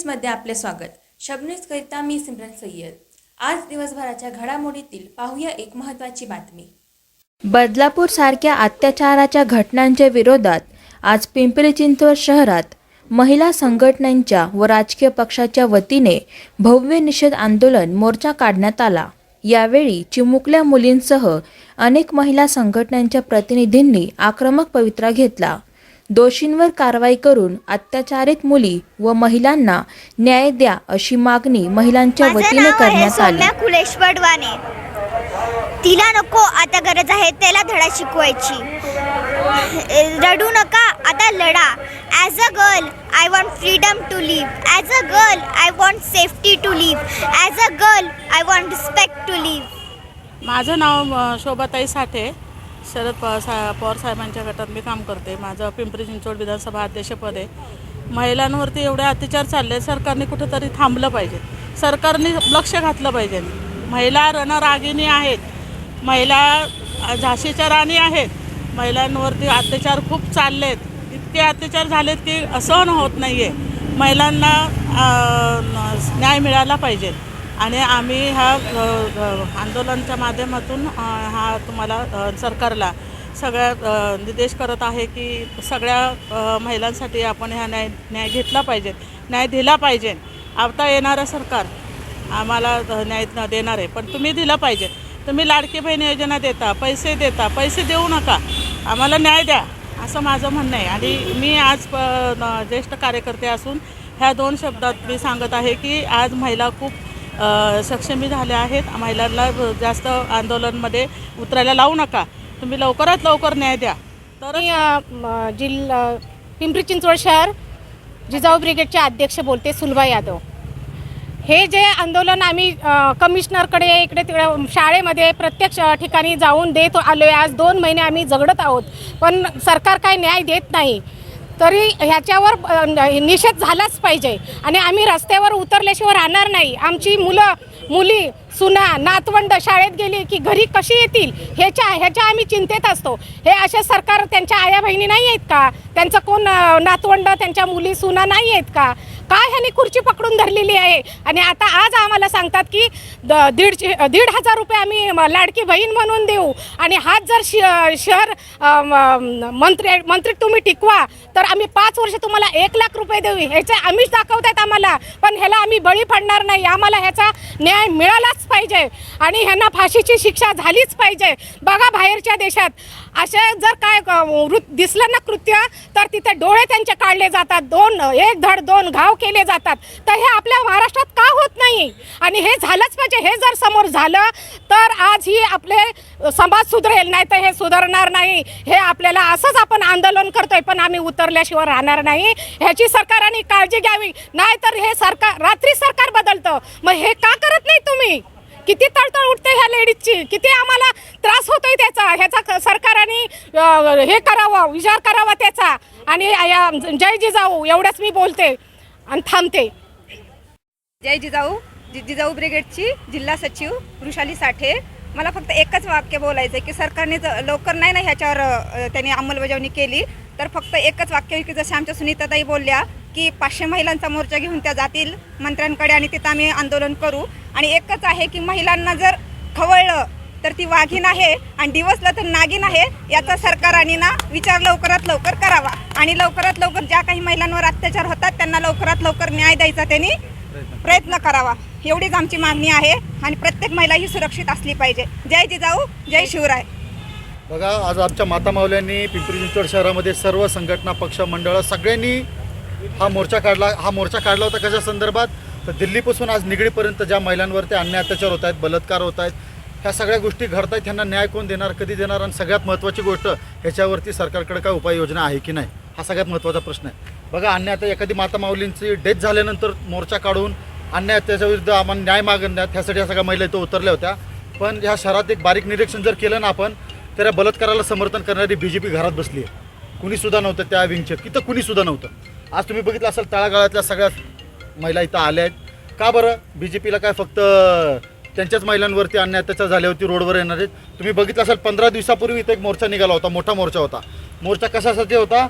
न्यूजमध्ये आपले स्वागत. शबन्यूजकरिता मी सिमरन सय्यद. आज दिवसभराच्या घडामोडीतील पाहूया एक महत्त्वाची बातमी. बदलापूर सारख्या अत्याचाराच्या घटनांच्या विरोधात आज पिंपरी चिंचवड शहरात महिला संघटनांच्या व राजकीय पक्षाच्या वतीने भव्य निषेध आंदोलन मोर्चा काढण्यात आला. यावेळी चिमुकल्या मुलींसह अनेक महिला संघटनांच्या प्रतिनिधींनी आक्रमक पवित्रा घेतला. दोषींवर कारवाई करून अत्याचारित मुली व महिलांना न्याय द्या अशी मागणी महिलांच्या वतीने करण्यात आली. सौम्या कुलेश वडवाने तिला नको आता गरज आहे त्याला धडा शिकवायची. रडू नका आता लढा. As a girl I want freedom to live as a girl I want safety to live as a girl I want respect to live माझं नाव शोभाताई साठे. शरद पवार सा पवार साहेबांच्या गटात मी काम करते. माझं पिंपरी चिंचवड विधानसभा अध्यक्षपद आहे. महिलांवरती एवढे अत्याचार चालले सरकारने कुठंतरी थांबलं पाहिजे. सरकारने लक्ष घातलं पाहिजे. महिला रणरागिणी आहेत. महिला झाशीच्या राणी आहेत. महिलांवरती अत्याचार खूप चाललेत. इतके अत्याचार झालेत की असहन होत नाही आहे महिलांना न्याय मिळाला पाहिजे. आणि आम्ही ह्या आंदोलनच्या आंदोलनाच्या माध्यमातून हा तुम्हाला सरकारला सगळ्या निर्देश करत आहे की सगळ्या महिलांसाठी आपण ह्या न्याय न्याय घेतला पाहिजे. न्याय दिला पाहिजे. आता येणारं सरकार आम्हाला न्याय न देणार आहे. पण तुम्ही दिलं पाहिजे. तुम्ही लाडकी बहीण योजना देता पैसे देता पैसे देऊ नका. आम्हाला न्याय द्या असं माझं म्हणणं आहे. आणि मी आज प ज्येष्ठ कार्यकर्ते असून ह्या दोन शब्दात मी सांगत आहे की आज महिला खूप सक्षमी झाल्या आहेत. महिलांना जास्त आंदोलनमध्ये उतरायला लावू नका. तुम्ही लवकरात लवकर न्याय द्या. तर जिल्हा पिंपरी चिंचवड शहर जिजाऊ ब्रिगेडचे अध्यक्ष बोलते सुलभा यादव. हे जे आंदोलन आम्ही कमिशनरकडे इकडे तिकडे शाळेमध्ये प्रत्येक ठिकाणी जाऊन देत आलो आहे आज दोन महिने आम्ही झगडत आहोत. पण सरकार काय न्याय देत नाही. तरी ह्याच्यावर न- निषेध झालाच पाहिजे. आणि आम्ही रस्त्यावर उतरल्याशिवाय राहणार नाही. आमची मुलं मुली सुना नातवंड शाळेत गेली की घरी कशी येतील? ह्याच्या ह्याच्या आम्ही चिंतेत असतो. हे असे सरकार त्यांच्या आया बहिणी नाही आहेत का? त्यांचं कोण नातवंड त्यांच्या मुली सुना नाही आहेत का? काय ह्यांनी खुर्ची पकडून धरलेली आहे? आणि आता आज आम्हाला सांगतात की द दीडशे दीड हजार रुपये आम्ही लाडकी बहीण म्हणून देऊ. आणि हाच जर श शहर मंत्री मंत्री तुम्ही टिकवा तर आम्ही पाच वर्ष तुम्हाला एक लाख रुपये देऊ. ह्याचे आम्हीच आहेत आम्हाला. पण ह्याला आम्ही बळी पडणार नाही. आम्हाला ह्याचा न्याय मिळालाच पाहिजे. आणि ह्यांना फाशीची शिक्षा झालीच पाहिजे. बघा बाहेरच्या देशात. असे जर काय वृ- दिसलं ना कृत्य तर तिथे डोळे त्यांचे काढले जातात. दोन एक धड दोन घाव केले जातात. तर हे आपल्या महाराष्ट्रात का होत नाही? आणि हे झालंच पाहिजे. हे जर समोर झालं तर आज ही आपले समाज सुधरेल. नाही तर हे सुधारणार नाही. हे आपल्याला असंच आपण आंदोलन करतोय पण आम्ही उतरल्याशिवाय राहणार नाही. ह्याची सरकारने काळजी घ्यावी. नाहीतर हे सरकार रात्री सरकार बदलतं. मग हे का करत नाही तुम्ही? किती तळतळ उठते ह्या लेडीजची? किती आम्हाला त्रास होतोय त्याचा? ह्याचा क- सरकारने हे करावं विचार करावा त्याचा. आणि या जय जिजाऊ एवढंच मी बोलते आणि थांबते. जय जिजाऊ जिजाऊ ब्रिगेडची जिल्हा सचिव वृषाली साठे. मला फक्त एकच वाक्य बोलायचं आहे की सरकारने लवकर नाही ना ह्याच्यावर त्यांनी अंमलबजावणी केली. तर फक्त एकच वाक्य की जसे आमच्या सुनीताताई बोलल्या की पाचशे महिलांचा मोर्चा घेऊन त्या जातील मंत्र्यांकडे आणि तिथं आम्ही आंदोलन करू. आणि एकच आहे की महिलांना जर खवळलं तर ती वाघीण आहे आणि दिवसला तर नागिन आहे याचा सरकारने ना विचार लवकरात लवकर करावा. आणि लवकरात लवकर ज्या काही महिलांवर अत्याचार होतात त्यांना लवकरात लवकर न्याय द्यायचा त्यांनी प्रयत्न करावा. एवढीच आमची मागणी आहे आणि प्रत्येक महिला ही सुरक्षित असली पाहिजे. जय जिजाऊ जय शिवराय. बघा आज आमच्या माता मावल्यांनी पिंपरी चिंचवड शहरामध्ये सर्व संघटना पक्ष मंडळं सगळ्यांनी हा मोर्चा काढला. हा मोर्चा काढला होता कशा संदर्भात? तर दिल्लीपासून आज निगडीपर्यंत ज्या महिलांवरती अन्याय अत्याचार होत आहेत बलात्कार होत आहेत ह्या सगळ्या गोष्टी घडत आहेत ह्यांना न्याय कोण देणार कधी देणार? आणि सगळ्यात महत्त्वाची गोष्ट ह्याच्यावरती सरकारकडे काय उपाययोजना आहे की नाही? हा सगळ्यात महत्त्वाचा प्रश्न आहे. बघा अन्याय आता एखादी माता माऊलींची डेथ झाल्यानंतर मोर्चा काढून अन्याय अत्याचाराविरुद्ध आम्हाला न्याय मागण्यात ह्यासाठी ह्या सगळ्या महिला इथं उतरल्या होत्या. पण ह्या शहरात एक बारीक निरीक्षण जर केलं ना आपण त्या बलात्काराला समर्थन करणारी बी जे पी घरात बसली आहे. कुणीसुद्धा नव्हतं त्या विंगच्यात तिथं कुणीसुद्धा नव्हतं. आज तुम्ही बघितलं असाल तळागाळातल्या सगळ्या महिला इथं आल्या आहेत. का बरं? बी जे पीला काय फक्त त्यांच्याच महिलांवरती अन्याय अत्याचार झाल्यावरती रोडवर येणार आहेत? तुम्ही बघितलं असाल पंधरा दिवसापूर्वी इथं एक मोर्चा निघाला होता मोठा मोर्चा होता. मोर्चा कशासाठी होता?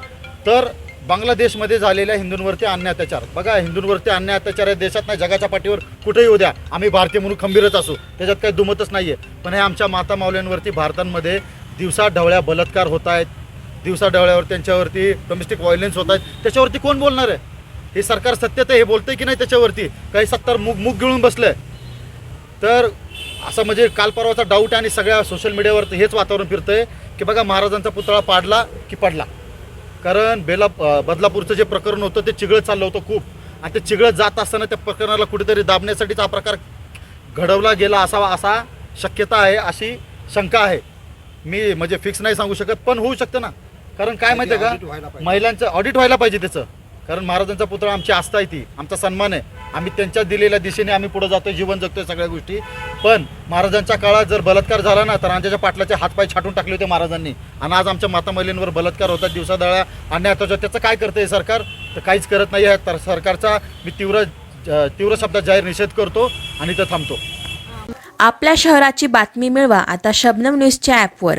तर बांगलादेशमध्ये झालेल्या हिंदूंवरती अन्याय अत्याचार. बघा हिंदूंवरती अन्याय अत्याचार आहे देशात नाही जगाच्या पाठीवर कुठेही येऊ द्या. आम्ही भारतीय म्हणून खंबीरच असू. त्याच्यात काही दुमतच नाही आहे पण हे आमच्या माता मावल्यांवरती भारतांमध्ये दिवसा ढवळ्या बलात्कार होत आहेत. दिवसा ढवळ्यावर त्यांच्यावरती डोमेस्टिक व्हायलेन्स होत आहेत. त्याच्यावरती कोण बोलणार आहे? हे सरकार सत्यते हे बोलतंय की नाही त्याच्यावरती? काही सत्तर मुग मुग गिळून आहे तर असं म्हणजे काल परवाचा डाऊट आणि सगळ्या सोशल मीडियावरती हेच वातावरण फिरतंय की बघा महाराजांचा पुतळा पाडला की पडला? कारण बेला बदलापूरचं जे प्रकरण होतं ते चिघळत चाललं होतं खूप. आणि ते चिघळत जात असताना त्या प्रकरणाला कुठेतरी दाबण्यासाठीच हा प्रकार घडवला गेला असावा असा शक्यता आहे अशी शंका आहे. मी म्हणजे फिक्स नाही सांगू शकत पण होऊ शकतं ना. कारण काय माहिती आहे का? महिलांचं ऑडिट व्हायला पाहिजे त्याचं. कारण महाराजांचा पुतळा आमची आस्था आहे ती आमचा सन्मान आहे. आम्ही त्यांच्या दिलेल्या दिशेने आम्ही पुढे जातोय जीवन जगतोय सगळ्या गोष्टी. पण महाराजांच्या काळात जर बलात्कार झाला ना तर आमच्या पाटलाचे हातपाय छाटून टाकले होते महाराजांनी. आणि आज आमच्या माता महिलांवर बलात्कार होतात दिवसादळा अन्याय होतात त्याचं काय करतंय सरकार? तर काहीच करत नाही आहे. तर सरकारचा मी तीव्र तीव्र शब्दात जाहीर निषेध करतो आणि तर थांबतो. आपल्या शहराची बातमी मिळवा आता शबनम न्यूजच्या ॲपवर